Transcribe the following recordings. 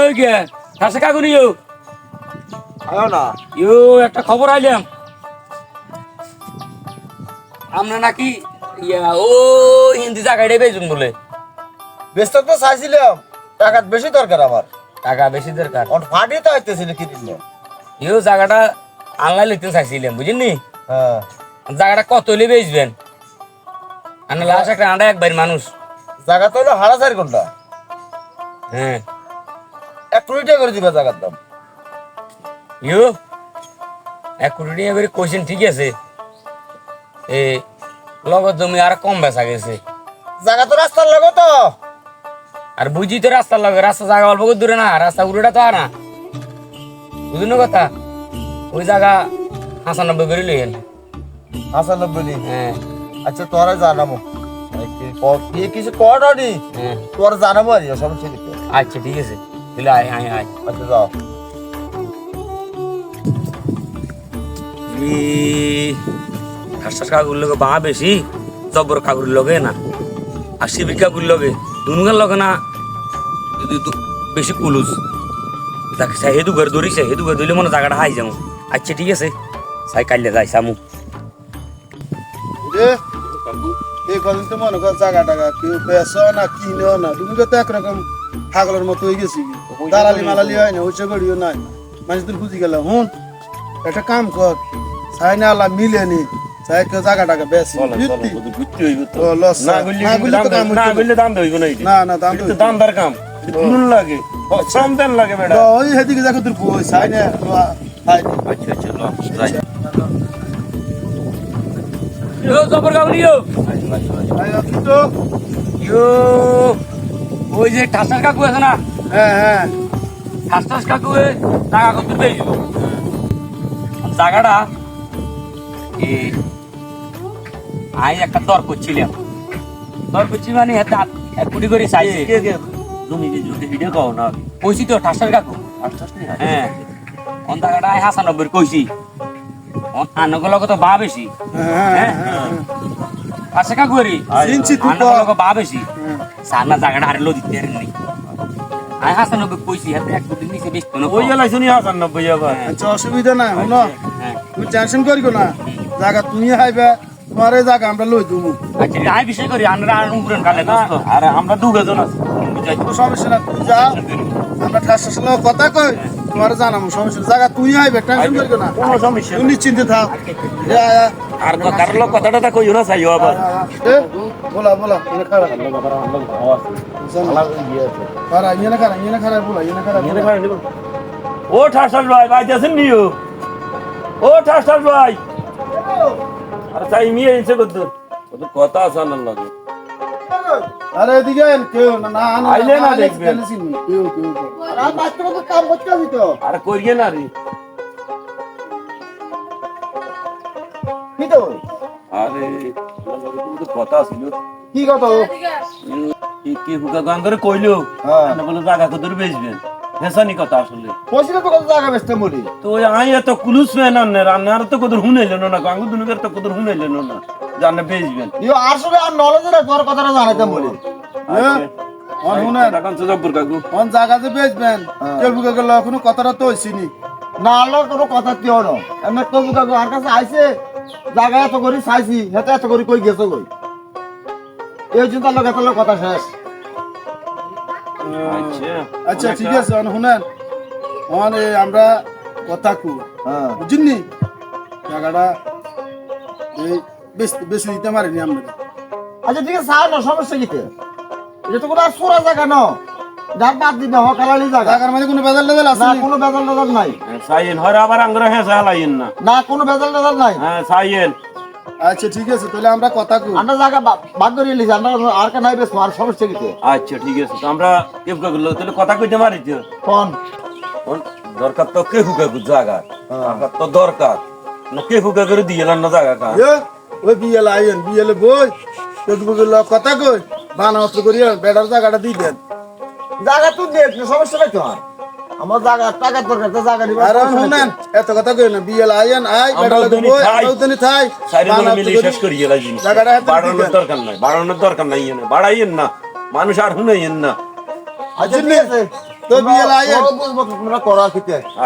ওই কাকুনি ইউ আয়ো না। ইউ একটা খবর আইলাম। আমরা নাকি ইয়া ও হিন্দি জায়গাটাই বেজুন বলে। ব্যস্ত তো চাইছিলাম। টাকা বেশি দরকার আমার। টাকা বেশি দরকার? অন ফাটি তো আইতেছিল কি দিন ইউ জায়গাটা আনলাই লিখতে চাইছিলাম বুঝলি হ্যাঁ। জায়গাটা কত হলে বেচবেন? আনা লাশ একটা আন্ডা একবার মানুষ। জায়গা তো হলো হারা চার ঘণ্টা। হ্যাঁ। এক কোটি টাকা করে দিবা জায়গার দাম। ইউ এক কোটি টাকা করে কোয়েশ্চেন ঠিক আছে। এ লগত জমি আর কম বেচা গেছে। জায়গা তো রাস্তার লাগো তো। আর বুঝি তো রাস্তার লগে রাস্তা জায়গা অল্প করে দূরে না রাস্তা উড়োটা তো আর না। বুঝুন কথা? ওই জায়গা হাসানব্বই করে লইয়েন। হাসান বলি হ্যাঁ। আচ্ছা তোরা জানাব। কিছু কর নি হ্যাঁ। তোরা জানাব আর সমস্যা দিতে আচ্ছা ঠিক আছে। তাহলে আয় আয় আয়। আচ্ছা যাও। কাকুর বা বেশি জবর কাকুর লগে না। আর শিবির কাকুর লগে দুনুগার লগে না বেশি কুলুস। তাকে সাই হেদু ঘর ধরিছে হেদু ঘর ধরলে মনে জায়গাটা হাই যাব। আচ্ছা ঠিক আছে। সাই কাইলে যাই সামু। কদিন তো মনে কর জায়গা টাকা কেউ বেসো না কিনেও না। তুমি তো একরকম ছাগলের মতো হয়ে গেছি। দালালি মালালি হয় না ওইসব করিও নাই। মানুষদের বুঝি গেল হুন একটা কাম কর চাই না আল্লাহ মিলে নি চাই কেউ জায়গা টাকা বেশি না না। দাম দামদার কাম। লাগে। দেন লাগে বেটা। ওই হেদিকে দেখো তোর বই চাই না আচ্ছা আচ্ছা যাই ইয়ো জবর কাকুর ইয়ো তো ইয়ো ওই যে ঠাসার কাকু আছে না? হ্যাঁ হ্যাঁ। ঠাস ঠাস কাকু টাকা কত পেয়েছিল জায়গাটা এ আই একটা দর করছিলাম। দর করছি মানে এক কোটি করে চাইছে তুমি কি যদি ভিডিও কও না? কইছি তো ঠাসার কাকু। হ্যাঁ। অন জায়গাটা হাসানব্বই কইছি। হ্যাঁ হ্যাঁ কইছি হাতে এক কোটি নিচে বেশি ওই শুনি হাসান নব্বই আবার আচ্ছা অসুবিধা হ্যাঁ তুমি টেনশন করিও না জায়গা তুমি হাইবে তোমার জায়গা আমরা লই দেবো আচ্ছা আই বিষয় করি আমরা আর কালে আমরা দুজন আছি কোনো সমস্যা না আমরা ঠাস কথা কই তোমার জানাব সমস্যা জায়গা তুই হাইবে টেনশন করিও না। কোনো সমস্যা তুমি নিশ্চিন্তে থাক। আর কথাটা তা কইও না চাইও আবার। বলা বলা এনে খারা ইয়ে খারা ইয়ে খারা বলা ইয়ে খারা ও ঠাসার ভাই ভাই আছেন নিও। ও ঠাসার ভাই। আরে চাই মিয়ে এসে ওদের কথা আছে না লাগে। আরে এদিকে কেউ না না আইলে না দেখবেন। কেউ কেউ। আর বাচ্চারা তো কাম করতে আসি তো। আর করিয়ে না রে। কি তো আরে তো কথা ছিল। কি কথা কি কি হুকা গান করে কইলো? হ্যাঁ। বলে জায়গা কত বেচবেন। হেসানি কথা আসলে। পয়সা তো কত জায়গা বেচতে বলি তো ওই আই এত কুলুস ফ্যান আননে রান্নার তো কত হুনাইলেন না গাঙ্গু দুনুকের তো কত হুনাইলেন না জানে বেচবেন। ইও আসলে আর নলেজ রে তোর কথাটা জানাইতাম বলি হ্যাঁ অন শুনেন এখন তো জব্বর কাকু। অন জায়গা যে বেচবেন কেউ বুকে গেল কোনো কথাটা তো হইছিনি। না আল্লাহ কোনো কথা দিও না? এমনি কবু কাকু আর কাছে আইছে জায়গা এত করে চাইছি হেতে এত করে কই গেছো কই? এই জন্য লোক এত লোক কথা শেষ। আচ্ছা। আচ্ছা ঠিক আছে শুনেন। অন এই আমরা কথা কু হ্যাঁ। বুঝিনি জায়গাটা বেশি বেশি দিতে পারিনি আমরা। আচ্ছা ঠিক আছে স্যার না সমস্যা কিতে? এটা তো কোনো আর সোরা জায়গা ন। যার বাদ দিবে হকালালি জায়গা। জায়গার মাঝে কোনো বেজাল টেজাল আছে না কোনো বেজাল টেজাল নাই। সাইয়েন হয় আবার আঙ্গুরা হ্যাঁ চালাইয়েন না। না কোনো বেজাল টেজাল নাই। হ্যাঁ সাইয়েন। আচ্ছা ঠিক আছে তাহলে আমরা কথা কু আমরা জায়গা বাদ করে নিয়েছি আমরা আর কে নাই বেশ আর সমস্যা কিতে আচ্ছা ঠিক আছে তো আমরা কেউ কাকু তাহলে কথা কইতে মারি তো? কোন? কোন? দরকার তো কে হুকা কু জায়গা দরকার তো দরকার। না কে হুকা করে দিয়ে না জায়গা কা এ, ওই বিয়েলে আইন বিয়েলে বই। ফেসবুকে লোক কথা কই বানা অস্ত্র করি বেড়ার জায়গাটা দিয়ে দেন। জায়গা তুই দেখ সমস্যা নাই তো আর আমার জায়গা টাকার দরকার তো জায়গা নিবা আর শুনেন এত কথা কই না বিয়েল আইন আই আমরা বেটা ওখানে বই খাই। আমরা ওখানে থাই। চারি জনে মিলে শেষ করি গেলা জিনিস। জায়গাটা বাড়ানোর দরকার নাই বাড়ানোর দরকার নাই এনে বাড়াইয়েন না। মানুষ আর শুনাইয়েন না। আচ্ছা তো বিয়ে লাইয়েন। তোমরা বুঝব তোমরা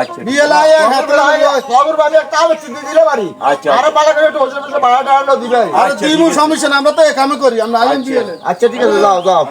আচ্ছা বিয়েল আইন হাতে লাগবে খবর বাড়ি একটা আবেগ চিন্তা দিলে বাড়ি। আচ্ছা। আরও ভালো করে একটু হোসে হোসে টাড়া দিবে। আর আচ্ছা, তুই ঠিক আছে। সমস্যা না আমরা তো কামে করি আমরা আইন বিয়েলে আচ্ছা ঠিক আছে যাও যাও।